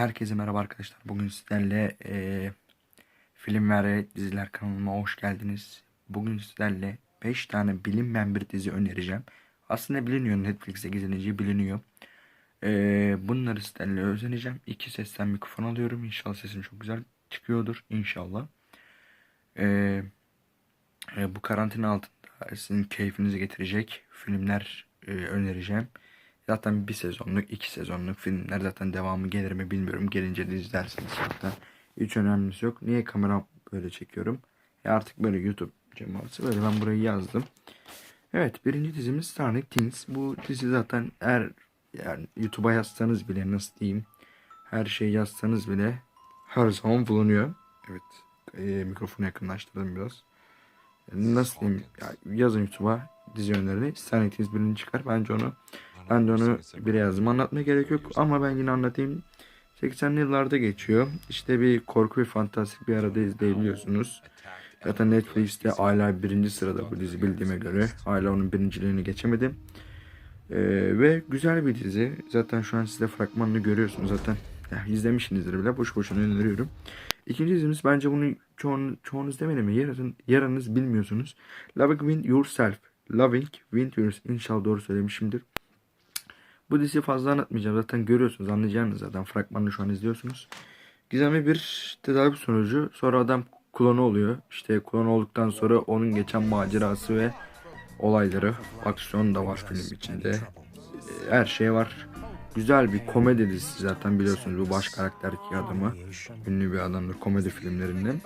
Herkese merhaba arkadaşlar. Bugün sizlerle eee, film ve diziler kanalıma hoş geldiniz. Bugün sizlerle 5 tane bilinmeyen bir dizi önereceğim. Aslında biliniyor Netflix'e gizleneceği biliniyor. Eee, bunları sizlerle özeneceğim. İki sesten mikrofon alıyorum. İnşallah sesim çok güzel çıkıyordur. İnşallah. Eee, e, bu karantina altında sizin keyfinizi getirecek filmler e, önereceğim. Zaten bir sezonluk, iki sezonluk filmler zaten devamı gelir mi bilmiyorum. Gelince de izlersiniz zaten. Hiç önemlisi yok. Niye kamera böyle çekiyorum? E artık böyle YouTube cemaatisi böyle ben burayı yazdım. Evet birinci dizimiz Stranger Things. Bu dizi zaten eğer yani YouTube'a yazsanız bile nasıl diyeyim her şeyi yazsanız bile her zaman bulunuyor. Evet e, mikrofonu yakınlaştırdım biraz. Nasıl diyeyim ya, yazın YouTube'a dizi önerileri Stranger Things birinci çıkar. Bence onu ben de onu bir yazdım. Anlatmaya gerek yok ama ben yine anlatayım. 80'li yıllarda geçiyor. İşte bir korku ve fantastik bir arada izleyebiliyorsunuz. Zaten Netflix'te hala birinci sırada bu dizi bildiğime göre. Hala onun birinciliğini geçemedim. Ee, ve güzel bir dizi. Zaten şu an size fragmanını görüyorsunuz zaten. Ya, izlemişsinizdir bile. Boş boşuna öneriyorum. İkinci dizimiz bence bunu çoğun, çoğunuz demedi mi? Yarın, yarınız bilmiyorsunuz. Loving Wind Yourself. Loving Wind Yourself. İnşallah doğru söylemişimdir. Bu diziyi fazla anlatmayacağım. Zaten görüyorsunuz anlayacağınız zaten. Fragmanını şu an izliyorsunuz. Gizemli bir tedavi sonucu. Sonra adam klonu oluyor. İşte klon olduktan sonra onun geçen macerası ve olayları. Aksiyon da var film içinde. Ee, Her şey var. Güzel bir komedi dizisi zaten biliyorsunuz bu baş karakterdeki adamı. Ünlü bir adamdır komedi filmlerinden.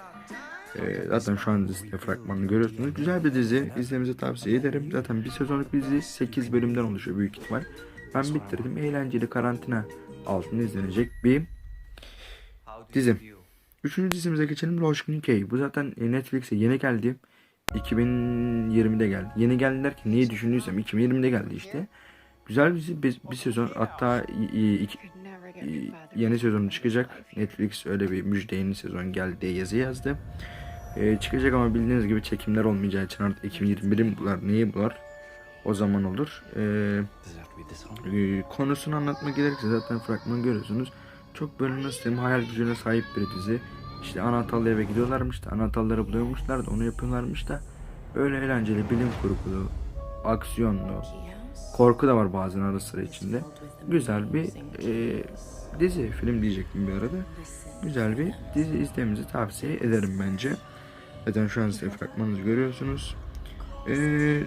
Ee, zaten şu an dizide fragmanını görüyorsunuz. Güzel bir dizi. İzlemenizi tavsiye ederim. Zaten bir sezonluk bir dizi 8 bölümden oluşuyor büyük ihtimal. Ben bitirdim. Eğlenceli karantina altında izlenecek bir dizim. Üçüncü dizimize geçelim. Loşkin K. Bu zaten Netflix'e yeni geldi. 2020'de geldi. Yeni geldi derken neyi düşündüysem 2020'de geldi işte. Güzel bir dizi. Bir, bir sezon hatta iki- yeni sezonu çıkacak. Netflix öyle bir müjde yeni sezon geldi diye yazı yazdı. Ee, çıkacak ama bildiğiniz gibi çekimler olmayacağı için artık 2021'i bular neyi bular o zaman olur. Ee, ee, konusunu anlatmak gerekirse zaten fragman görüyorsunuz. Çok nasıl diyeyim hayal gücüne sahip bir dizi. İşte anahtarlı eve gidiyorlarmış da anahtarları buluyormuşlar da onu yapıyorlarmış da öyle eğlenceli bilim kurgulu, aksiyonlu, korku da var bazen ara sıra içinde. Güzel bir e, dizi, film diyecektim bir arada. Güzel bir dizi izlemenizi tavsiye ederim bence. Zaten şu an size fragmanınızı görüyorsunuz. Ee,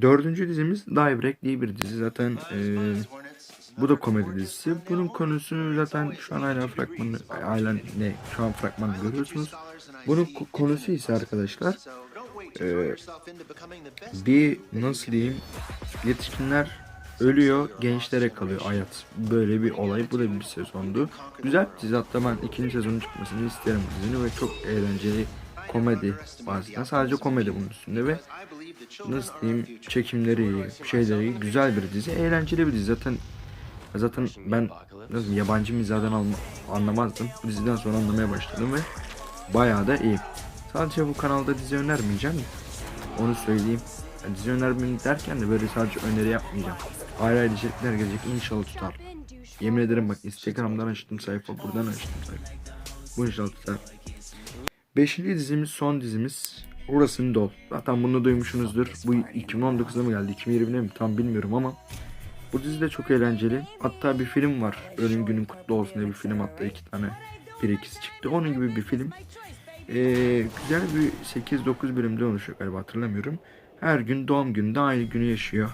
dördüncü dizimiz Daybreak diye bir dizi. Zaten e, bu da komedi dizisi. Bunun konusu zaten şu an hala fragmanı, hala ne? Şu an fragmanı görüyorsunuz. Bunun ko- konusu ise arkadaşlar e, bir nasıl diyeyim yetişkinler ölüyor gençlere kalıyor hayat. Böyle bir olay. Bu da bir sezondu. Güzel bir dizi. Hatta ben ikinci sezonun çıkmasını isterim bu dizinin ve çok eğlenceli komedi bazen. Sadece komedi bunun üstünde ve nasıl diyeyim çekimleri şeyleri güzel bir dizi, eğlenceli bir dizi. Zaten zaten ben nasıl yabancı mizahdan anlamazdım. Bu diziden sonra anlamaya başladım ve bayağı da iyi. Sadece bu kanalda dizi önermeyeceğim. Onu söyleyeyim. Yani dizi önermeyi derken de böyle sadece öneri yapmayacağım. Ayrı ayrı içerikler gelecek inşallah tutar. Yemin ederim bak Instagram'dan açtım sayfa buradan açtım sayfa. Bu inşallah tutar. Beşinci dizimiz son dizimiz. Orasını dol. Zaten bunu duymuşsunuzdur. Bu 2019'da mı geldi 2020'de mi tam bilmiyorum ama bu dizi de çok eğlenceli. Hatta bir film var. Ölüm günün kutlu olsun diye bir film hatta iki tane bir ikisi çıktı. Onun gibi bir film. Ee, güzel bir 8-9 bölümde oluşuyor galiba hatırlamıyorum. Her gün doğum gününde aynı günü yaşıyor.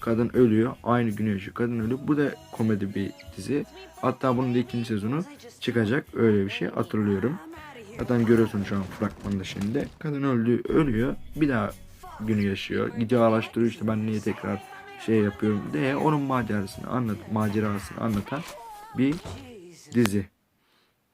Kadın ölüyor. Aynı günü yaşıyor. Kadın ölüyor. Bu da komedi bir dizi. Hatta bunun da ikinci sezonu çıkacak. Öyle bir şey hatırlıyorum. Zaten görüyorsun şu an fragmanda şimdi. Kadın öldü, ölüyor. Bir daha günü yaşıyor. Gidiyor araştırıyor işte ben niye tekrar şey yapıyorum diye onun macerasını anlat macerasını anlatan bir dizi.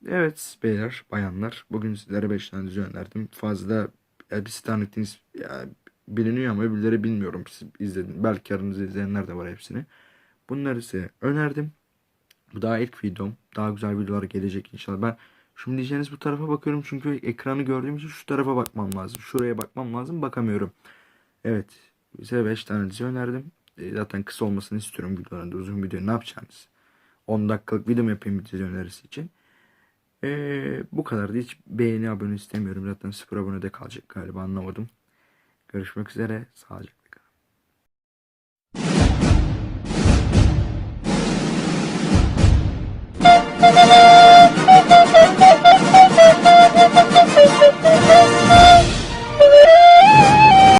Evet beyler, bayanlar. Bugün sizlere 5 tane dizi önerdim. Fazla ya, bir ya, biliniyor ama öbürleri bilmiyorum. Siz izledin. Belki aranızda izleyenler de var hepsini. Bunları size önerdim. Bu daha ilk videom. Daha güzel videolar gelecek inşallah. Ben şimdi diyeceğiniz bu tarafa bakıyorum çünkü ekranı gördüğüm için şu tarafa bakmam lazım. Şuraya bakmam lazım. Bakamıyorum. Evet. Size 5 tane dizi önerdim. E, zaten kısa olmasını istiyorum videolarında. Uzun video ne yapacaksınız? 10 dakikalık video yapayım bir dizi önerisi için. Ee, bu kadardı. Hiç beğeni abone istemiyorum. Zaten sıfır abone de kalacak galiba anlamadım. Görüşmek üzere. Sağlıcakla.